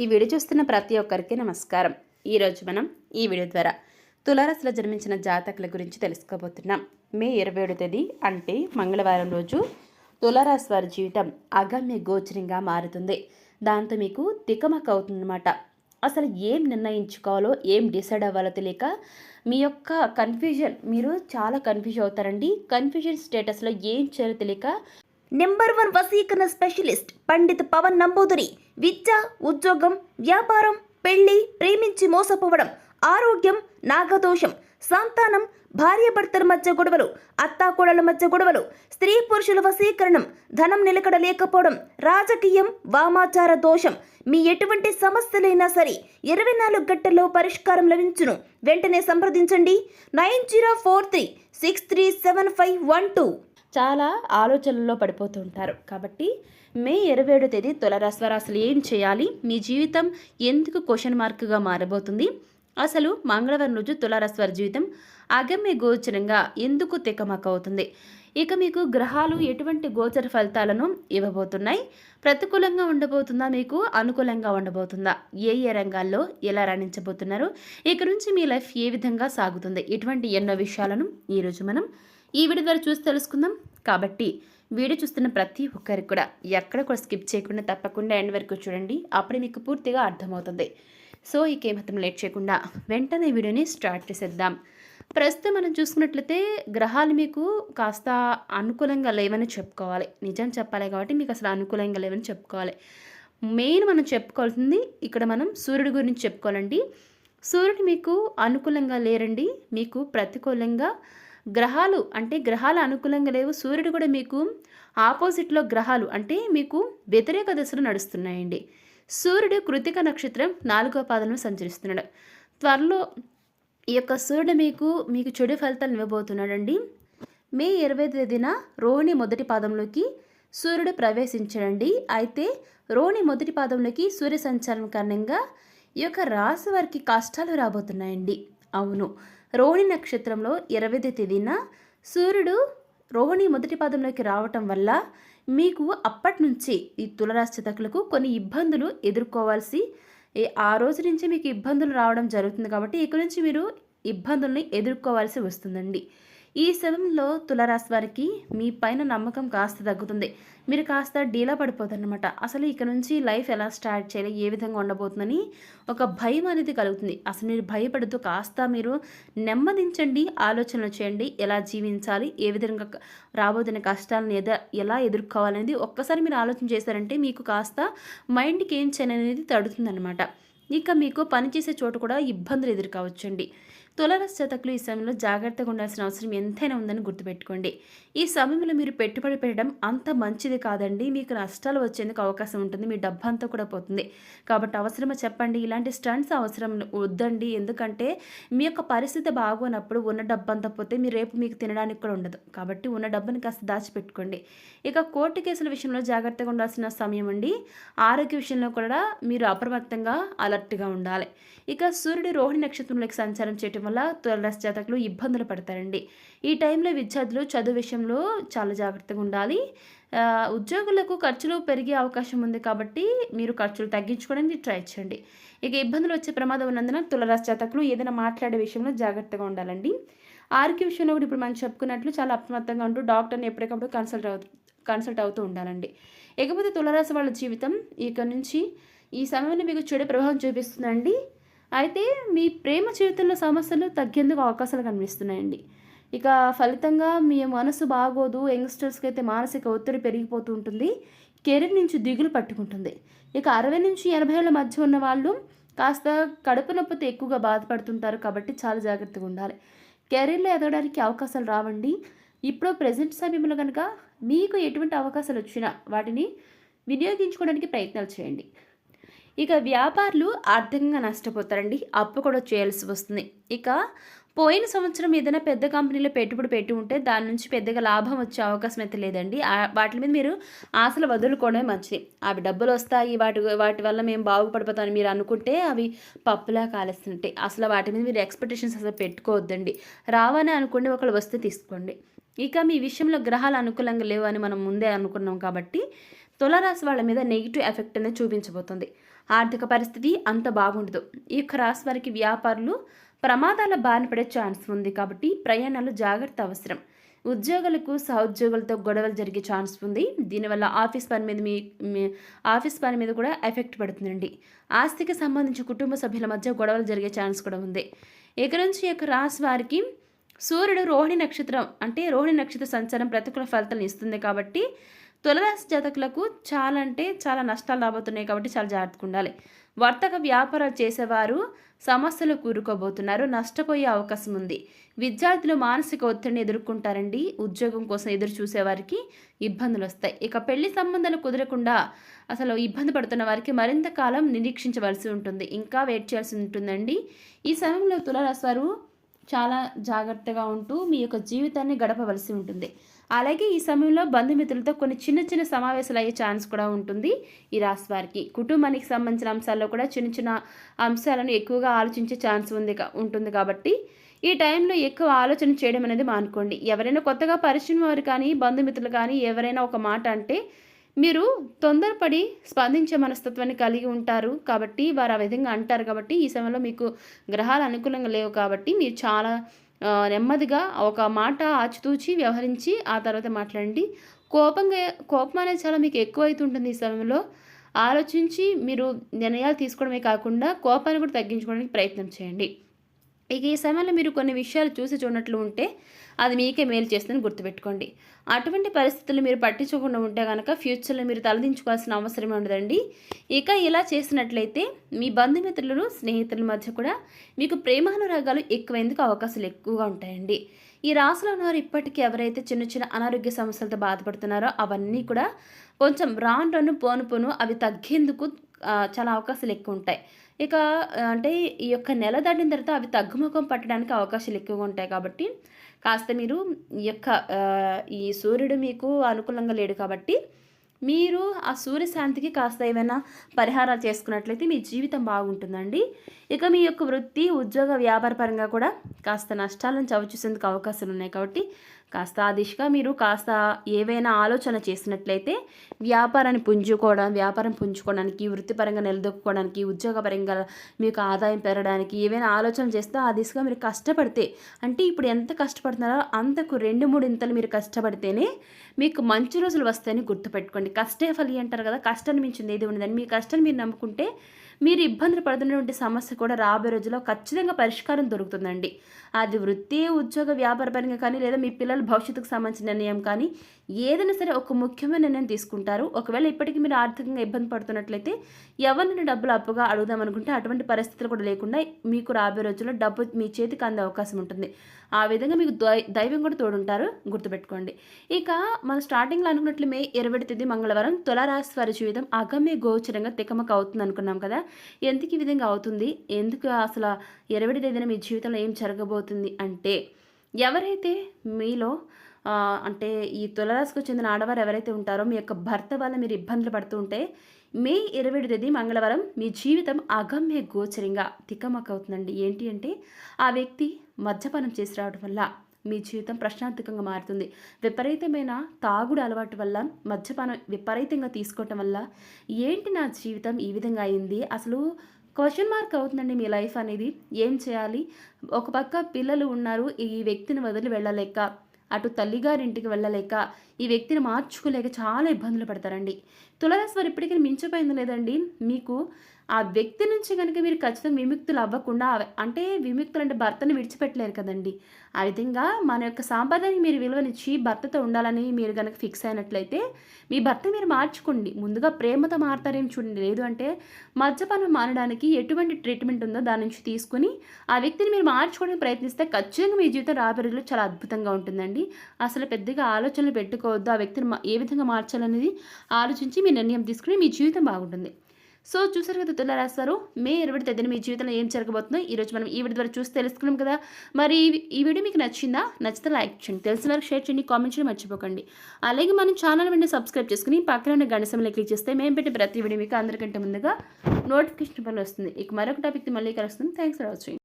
ఈ వీడియో చూస్తున్న ప్రతి ఒక్కరికి నమస్కారం. ఈరోజు మనం ఈ వీడియో ద్వారా తులారాశిలో జన్మించిన జాతకుల గురించి తెలుసుకోబోతున్నాం. మే ఇరవై ఏడు తేదీ అంటే మంగళవారం రోజు తులారాశి వారి జీవితం అగమ్య గోచరంగా మారుతుంది. దాంతో మీకు తికమక అవుతుందన్నమాట. అసలు ఏం నిర్ణయించుకోవాలో ఏం డిసైడ్ అవ్వాలో తెలియక మీ యొక్క కన్ఫ్యూజన్ మీరు చాలా కన్ఫ్యూజ్ అవుతారండి. కన్ఫ్యూజన్ స్టేటస్లో ఏం చేయాలో తెలియక నెంబర్ వన్ వసీకరణ స్పెషలిస్ట్ పండిత్ పవన్ నంబూదురి. విద్య ఉద్యోగం వ్యాపారం పెళ్ళి ప్రేమించి మోసపోవడం ఆరోగ్యం నాగదోషం సంతానం భార్యాభర్తల మధ్య గొడవలు అత్తాకోడల మధ్య గొడవలు స్త్రీ పురుషుల వశీకరణం ధనం నిలకడ లేకపోవడం రాజకీయం వామాచార దోషం. మీ ఎటువంటి సమస్యలైనా సరే ఇరవై నాలుగు గంటల్లో పరిష్కారం లభించును. వెంటనే సంప్రదించండి. Nine zero four three six three seven five one two. చాలా ఆలోచనల్లో పడిపోతూ ఉంటారు కాబట్టి మే ఇరవై ఏడో తేదీ తులరాశి అసలు ఏం చేయాలి? మీ జీవితం ఎందుకు క్వశ్చన్ మార్క్గా మారబోతుంది? అసలు మంగళవారం రోజు తులారాశి వారి జీవితం అగమ్య గోచరంగా ఎందుకు తికమక అవుతుంది ఇక మీకు గ్రహాలు ఎటువంటి గోచర ఫలితాలను ఇవ్వబోతున్నాయి? ప్రతికూలంగా ఉండబోతుందా మీకు? అనుకూలంగా ఉండబోతుందా? ఏ ఏ రంగాల్లో ఎలా రాణించబోతున్నారు? ఇక నుంచి మీ లైఫ్ ఏ విధంగా సాగుతుంది? ఇటువంటి ఎన్నో విషయాలను ఈరోజు మనం ఈ వీడియో ద్వారా చూసి తెలుసుకుందాం. కాబట్టి వీడియో చూస్తున్న ప్రతి ఒక్కరికి కూడా ఎక్కడ కూడా స్కిప్ చేయకుండా తప్పకుండా ఎండ్ వరకు చూడండి. అప్పుడే మీకు పూర్తిగా అర్థమవుతుంది. సో ఇక ఏమాత్రం లేట్ చేయకుండా వెంటనే వీడియోని స్టార్ట్ చేసేద్దాం. ప్రస్తుతం మనం చూసుకున్నట్లయితే గ్రహాలు మీకు కాస్త అనుకూలంగా లేవని చెప్పుకోవాలి. నిజం చెప్పాలి కాబట్టి మీకు అసలు అనుకూలంగా లేవని చెప్పుకోవాలి. మెయిన్ మనం చెప్పుకోవాల్సింది ఇక్కడ మనం సూర్యుడి గురించి చెప్పుకోవాలండి. సూర్యుడు మీకు అనుకూలంగా లేరండి. మీకు ప్రతికూలంగా గ్రహాలు అంటే గ్రహాలు అనుకూలంగా లేవు. సూర్యుడు కూడా మీకు ఆపోజిట్లో గ్రహాలు అంటే మీకు వ్యతిరేక దశలు నడుస్తున్నాయండి. సూర్యుడు కృతిక నక్షత్రం నాలుగో పాదంలో సంచరిస్తున్నాడు. త్వరలో ఈ యొక్క సూర్యుడు మీకు మీకు చెడు ఫలితాలు ఇవ్వబోతున్నాడండి. మే ఇరవై తేదీన రోహిణి మొదటి పాదంలోకి సూర్యుడు ప్రవేశించడండి. అయితే రోహిణి మొదటి పాదంలోకి సూర్య సంచారం కారణంగా ఈ యొక్క రాశి వారికి కష్టాలు రాబోతున్నాయండి. అవును. రోహిణి నక్షత్రంలో ఇరవై తేదీన సూర్యుడు రోహిణి మొదటి పాదంలోకి రావటం వల్ల మీకు అప్పటి నుంచి ఈ తులరాశితకులకు కొన్ని ఇబ్బందులు ఎదుర్కోవాల్సి ఆ రోజు నుంచి మీకు ఇబ్బందులు రావడం జరుగుతుంది కాబట్టి ఇక నుంచి మీరు ఇబ్బందుల్ని ఎదుర్కోవాల్సి వస్తుందండి. ఈ సమయంలో తులరాశి వారికి మీ పైన నమ్మకం కాస్త తగ్గుతుంది. మీరు కాస్త డీలా పడిపోతారనమాట అసలు ఇక నుంచి లైఫ్ ఎలా స్టార్ట్ చేయాలి ఏ విధంగా ఉండబోతుందని ఒక భయం అనేది కలుగుతుంది. అసలు మీరు భయపడుతూ కాస్త మీరు నెమ్మదించండి ఆలోచనలు చేయండి ఎలా జీవించాలి ఏ విధంగా రాబోతున్న కష్టాలను ఎద ఎలా ఎదుర్కోవాలనేది ఒక్కసారి మీరు ఆలోచన చేశారంటే మీకు కాస్త మైండ్కి ఏం చేయననేది తడుతుందనమాట ఇక మీకు పనిచేసే చోటు కూడా ఇబ్బందులు ఎదుర్కోవచ్చండి. తులరాశి ఈ సమయంలో జాగ్రత్తగా ఉండాల్సిన అవసరం ఎంతైనా ఉందని గుర్తుపెట్టుకోండి. ఈ సమయంలో మీరు పెట్టుబడి పెట్టడం అంత మంచిది కాదండి. మీకు నష్టాలు వచ్చేందుకు అవకాశం ఉంటుంది. మీ డబ్బంతా కూడా పోతుంది. కాబట్టి అవసరమా చెప్పండి. ఇలాంటి స్టంట్స్ అవసరం వద్దండి. ఎందుకంటే మీ యొక్క పరిస్థితి బాగోనప్పుడు ఉన్న డబ్బంతా పోతే మీరు రేపు మీకు తినడానికి కూడా ఉండదు. కాబట్టి ఉన్న డబ్బుని కాస్త దాచిపెట్టుకోండి. ఇక కోర్టు కేసుల విషయంలో జాగ్రత్తగా ఉండాల్సిన సమయం అండి. ఆరోగ్య విషయంలో కూడా మీరు అప్రమత్తంగా అలర్ట్గా ఉండాలి. ఇక సూర్యుడు రోహిణి నక్షత్రంలోకి సంచారం చేయటం వల్ల తులరాశి జాతకులు ఇబ్బందులు పడతారండి. ఈ టైంలో విద్యార్థులు చదువు విషయంలో చాలా జాగ్రత్తగా ఉండాలి. ఉద్యోగులకు ఖర్చులు పెరిగే అవకాశం ఉంది కాబట్టి మీరు ఖర్చులు తగ్గించుకోవడానికి ట్రై చేయండి. ఇక ఇబ్బందులు వచ్చే ప్రమాదం ఉన్నందున తులరాశి జాతకులు ఏదైనా మాట్లాడే విషయంలో జాగ్రత్తగా ఉండాలండి. ఆరోగ్య విషయంలో కూడా ఇప్పుడు మనం చెప్పుకున్నట్లు చాలా అప్రమత్తంగా ఉంటూ డాక్టర్ని ఎప్పటికప్పుడు కన్సల్ట్ అవుతూ కన్సల్ట్ అవుతూ ఉండాలండి. ఇకపోతే తులరాశి వాళ్ళ జీవితం ఇక నుంచి ఈ సమయంలో మీకు చెడు ప్రభావం చూపిస్తుందండి. అయితే మీ ప్రేమ జీవితంలో సమస్యలు తగ్గేందుకు అవకాశాలు కనిపిస్తున్నాయండి. ఇక ఫలితంగా మీ మనసు బాగోదు యంగ్స్టర్స్కి అయితే మానసిక ఒత్తిడి పెరిగిపోతూ ఉంటుంది కెరీర్ నుంచి దిగులు పట్టుకుంటుంది. ఇక అరవై నుంచి ఎనభై మధ్య ఉన్న వాళ్ళు కాస్త కడుపు నొప్పితో ఎక్కువగా బాధపడుతుంటారు కాబట్టి చాలా జాగ్రత్తగా ఉండాలి. కెరీర్లో ఎదగడానికి అవకాశాలు రావండి. ఇప్పుడు ప్రజెంట్ సమయంలో కనుక మీకు ఎటువంటి అవకాశాలు వచ్చినా వాటిని వినియోగించుకోవడానికి ప్రయత్నాలు చేయండి. ఇక వ్యాపారులు ఆర్థికంగా నష్టపోతారండి. అప్పు కూడా చేయాల్సి వస్తుంది. ఇక పోయిన సంవత్సరం ఏదైనా పెద్ద కంపెనీలో పెట్టుబడి పెట్టి ఉంటే దాని నుంచి పెద్దగా లాభం వచ్చే అవకాశం అయితే లేదండి. వాటి మీద మీరు ఆశలు వదులుకోవడమే మంచిది. అవి డబ్బులు వస్తాయి. వాటి వాటి వల్ల మేము బాగుపడిపోతామని మీరు అనుకుంటే అవి పప్పులా కాలేస్తుంటాయి. అసలు వాటి మీద మీరు ఎక్స్పెక్టేషన్స్ అసలు పెట్టుకోవద్దండి. రావని అనుకోండి ఒకళ్ళు వస్తే తీసుకోండి. ఇక మీ విషయంలో గ్రహాలు అనుకూలంగా లేవు అని మనం ముందే అనుకున్నాం కాబట్టి తులరాశి వాళ్ళ మీద నెగిటివ్ ఎఫెక్ట్ అనేది చూపించబోతుంది. ఆర్థిక పరిస్థితి అంత బాగుండదు. ఈ యొక్క రాశి వారికి వ్యాపారులు ప్రమాదాల బారిన పడే ఛాన్స్ ఉంది కాబట్టి ప్రయాణాలు జాగ్రత్త అవసరం. ఉద్యోగులకు సహోద్యోగులతో గొడవలు జరిగే ఛాన్స్ ఉంది. దీనివల్ల ఆఫీస్ పని మీద మీ ఆఫీస్ పని మీద కూడా ఎఫెక్ట్ పడుతుందండి. ఆస్తికి సంబంధించి కుటుంబ సభ్యుల మధ్య గొడవలు జరిగే ఛాన్స్ కూడా ఉంది. ఇక నుంచి ఈ యొక్క రాశి వారికి సూర్యుడు రోహిణి నక్షత్రం అంటే రోహిణి నక్షత్ర సంచారం ప్రతికూల ఫలితాలను ఇస్తుంది కాబట్టి తులరాశి జాతకులకు చాలా అంటే చాలా నష్టాలు రాబోతున్నాయి కాబట్టి చాలా జాగ్రత్తగా ఉండాలి. వర్తక వ్యాపారాలు చేసేవారు సమస్యలు కూరుకోబోతున్నారు నష్టపోయే అవకాశం ఉంది. విద్యార్థులు మానసిక ఒత్తిడిని ఎదుర్కొంటారండి. ఉద్యోగం కోసం ఎదురు చూసేవారికి ఇబ్బందులు వస్తాయి. ఇక పెళ్ళి సంబంధాలు కుదరకుండా అసలు ఇబ్బంది పడుతున్న వారికి మరింత కాలం నిరీక్షించవలసి ఉంటుంది. ఇంకా వెయిట్ చేయాల్సి ఉంటుందండి. ఈ సమయంలో తులారాశి వారు చాలా జాగ్రత్తగా ఉంటూ మీ యొక్క జీవితాన్ని గడపవలసి ఉంటుంది. అలాగే ఈ సమయంలో బంధుమిత్రులతో కొన్ని చిన్న చిన్న సమావేశాలు అయ్యే ఛాన్స్ కూడా ఉంటుంది. ఈ రాశి వారికి కుటుంబానికి సంబంధించిన అంశాల్లో కూడా చిన్న చిన్న అంశాలను ఎక్కువగా ఆలోచించే ఛాన్స్ ఉంది ఉంటుంది కాబట్టి ఈ టైంలో ఎక్కువ ఆలోచన చేయడం అనేది మానుకోండి. ఎవరైనా కొత్తగా పరిచయం వారు కానీ బంధుమిత్రులు కానీ ఎవరైనా ఒక మాట అంటే మీరు తొందరపడి స్పందించే మనస్తత్వాన్ని కలిగి ఉంటారు కాబట్టి వారు ఆ విధంగా అంటారు కాబట్టి ఈ సమయంలో మీకు గ్రహాలు అనుకూలంగా లేవు కాబట్టి మీరు చాలా నెమ్మదిగా ఒక మాట ఆచితూచి వ్యవహరించి ఆ తర్వాత మాట్లాడండి. కోపంగా కోపం అనేది చాలా మీకు ఎక్కువైతుంటుంది ఈ సమయంలో. ఆలోచించి మీరు నిర్ణయాలు తీసుకోవడమే కాకుండా కోపాన్ని కూడా తగ్గించుకోవడానికి ప్రయత్నం చేయండి. ఇక ఈ సమయంలో మీరు కొన్ని విషయాలు చూసి చూడనట్లు ఉంటే అది మీకే మేలు చేస్తుందని గుర్తుపెట్టుకోండి. అటువంటి పరిస్థితులు మీరు పట్టించకుండా ఉంటే కనుక ఫ్యూచర్లో మీరు తలదించుకోవాల్సిన అవసరం ఉండదండి. ఇక ఇలా చేసినట్లయితే మీ బంధుమిత్రులు స్నేహితుల మధ్య కూడా మీకు ప్రేమానురాగాలు ఎక్కువైందుకు అవకాశాలు ఎక్కువగా ఉంటాయండి. ఈ రాశిలో ఉన్నవారు ఇప్పటికీ ఎవరైతే చిన్న చిన్న అనారోగ్య సమస్యలతో బాధపడుతున్నారో అవన్నీ కూడా కొంచెం రాను రాను పోను పోను అవి తగ్గేందుకు చాలా అవకాశాలు ఎక్కువ ఉంటాయి. ఇక అంటే ఈ యొక్క నెల దాటిన తర్వాత అవి తగ్గుముఖం పట్టడానికి అవకాశాలు ఎక్కువగా ఉంటాయి కాబట్టి కాస్త మీరు ఈ యొక్క ఈ సూర్యుడు మీకు అనుకూలంగా లేడు కాబట్టి మీరు ఆ సూర్యశాంతికి కాస్త ఏమైనా పరిహారాలు చేసుకున్నట్లయితే మీ జీవితం బాగుంటుందండి. ఇక మీ యొక్క వృత్తి ఉద్యోగ వ్యాపార పరంగా కూడా కాస్త నష్టాలను చవిచూసేందుకు అవకాశాలు ఉన్నాయి కాబట్టి కాస్త ఆ దిశగా మీరు కాస్త ఏవైనా ఆలోచన చేసినట్లయితే వ్యాపారాన్ని పుంజుకోవడం వ్యాపారం పుంజుకోవడానికి వృత్తిపరంగా నిలదొక్కుకోవడానికి ఉద్యోగపరంగా మీకు ఆదాయం పెరగడానికి ఏవైనా ఆలోచన చేస్తే ఆ దిశగా మీరు కష్టపడితే అంటే ఇప్పుడు ఎంత కష్టపడుతున్నారో అంతకు రెండు మూడు ఇంతలు మీరు కష్టపడితేనే మీకు మంచి రోజులు వస్తాయని గుర్తుపెట్టుకోండి. కష్టే ఫలి అంటారు కదా కష్టాన్ని మించింది ఏది ఉండదని. మీ కష్టాన్ని మీరు నమ్ముకుంటే మీరు ఇబ్బందులు పడుతున్నటువంటి సమస్య కూడా రాబోయే రోజుల్లో ఖచ్చితంగా పరిష్కారం దొరుకుతుందండి. అది వృత్తి ఉద్యోగ వ్యాపార పరంగా కానీ లేదా మీ పిల్లల భవిష్యత్తుకు సంబంధించిన నిర్ణయం కానీ ఏదైనా సరే ఒక ముఖ్యమైన నిర్ణయం తీసుకుంటారు. ఒకవేళ ఇప్పటికీ మీరు ఆర్థికంగా ఇబ్బంది పడుతున్నట్లయితే ఎవరిని డబ్బులు అప్పుగా అడుగుదాం అనుకుంటే అటువంటి పరిస్థితులు కూడా లేకుండా మీకు రాబోయే రోజుల్లో డబ్బు మీ చేతికి అందే అవకాశం ఉంటుంది. ఆ విధంగా మీకు దై దైవం కూడా తోడుంటారు. గుర్తుపెట్టుకోండి. ఇక మనం స్టార్టింగ్లో అనుకున్నట్లు మే ఇరవై తేదీ మంగళవారం తులారాశి వారి జీవితం అగమ్య గోచరంగా తికమక అవుతుంది అనుకున్నాం కదా. ఎందుకు ఈ విధంగా అవుతుంది? ఎందుకు అసలు ఇరవై తేదీన మీ జీవితంలో ఏం జరగబోతుంది అంటే ఎవరైతే మీలో అంటే ఈ తులరాశికి చెందిన ఆడవారు ఎవరైతే ఉంటారో మీ యొక్క భర్త వల్ల మీరు ఇబ్బందులు పడుతూ ఉంటే మే ఇరవై తేదీ మంగళవారం మీ జీవితం అగమ్య గోచరంగా తికమక అవుతుందండి ఏంటి అంటే ఆ వ్యక్తి మద్యపానం చేసి రావడం వల్ల మీ జీవితం ప్రశ్నార్థకంగా మారుతుంది. విపరీతమైన తాగుడు అలవాటు వల్ల మద్యపానం విపరీతంగా తీసుకోవటం వల్ల ఏంటి నా జీవితం ఈ విధంగా అయింది? అసలు క్వశ్చన్ మార్క్ అవుతుందండి మీ లైఫ్ అనేది. ఏం చేయాలి? ఒక పక్క పిల్లలు ఉన్నారు ఈ వ్యక్తిని వదిలి వెళ్ళలేక అటు తల్లిగారింటికి వెళ్ళలేక ఈ వ్యక్తిని మార్చుకోలేక చాలా ఇబ్బందులు పడతారండి. తులరాశి వారు ఇప్పటికీ మించిపోయింది లేదండి. మీకు ఆ వ్యక్తి నుంచి కనుక మీరు ఖచ్చితంగా విముక్తులు అవ్వకుండా అంటే విముక్తులు అంటే భర్తను విడిచిపెట్టలేరు కదండి. ఆ విధంగా మన యొక్క సాంప్రదాయానికి మీరు విలువనిచ్చి భర్తతో ఉండాలని మీరు కనుక ఫిక్స్ అయినట్లయితే మీ భర్త మీరు మార్చుకోండి. ముందుగా ప్రేమతో మారతారేమి చూడండి. లేదు అంటే మద్యపానం మారడానికి ఎటువంటి ట్రీట్మెంట్ ఉందో దాని నుంచి తీసుకుని ఆ వ్యక్తిని మీరు మార్చుకోవడానికి ప్రయత్నిస్తే ఖచ్చితంగా మీ జీవితం రాబోయేలో చాలా అద్భుతంగా ఉంటుందండి. అసలు పెద్దగా ఆలోచనలు పెట్టుకోవద్దు. ఆ వ్యక్తిని ఏ విధంగా మార్చాలనేది ఆలోచించి మీ నిర్ణయం తీసుకుని మీ జీవితం బాగుంటుంది. సో చూసారు కదా తులారాశారు మే ఇరవై తేదీన మీ జీవితంలో ఏం జరగబోతుందో ఈరోజు మనం ఈ వీడియో ద్వారా చూసి తెలుసుకున్నాం కదా. మరి ఈ- వీడియో మీకు నచ్చిందా? నచ్చితే లైక్ చేయండి తెలిసిన వరకు షేర్ చేయండి కామెంట్ చేయడం మర్చిపోకండి. అలాగే మన ఛానల్ వెంటనే సబ్స్క్రైబ్ చేసుకుని పక్కన ఉన్న గంట సమయంలో క్లిక్ చేస్తే మేము పెట్టి ప్రతి వీడియో మీకు అందరికంటే ముందుగా నోటిఫికేషన్ పని వస్తుంది. ఇక మరొక టాపిక్ మళ్ళీ కలుస్తుంది థ్యాంక్స్ ఫర్ వాచింగ్.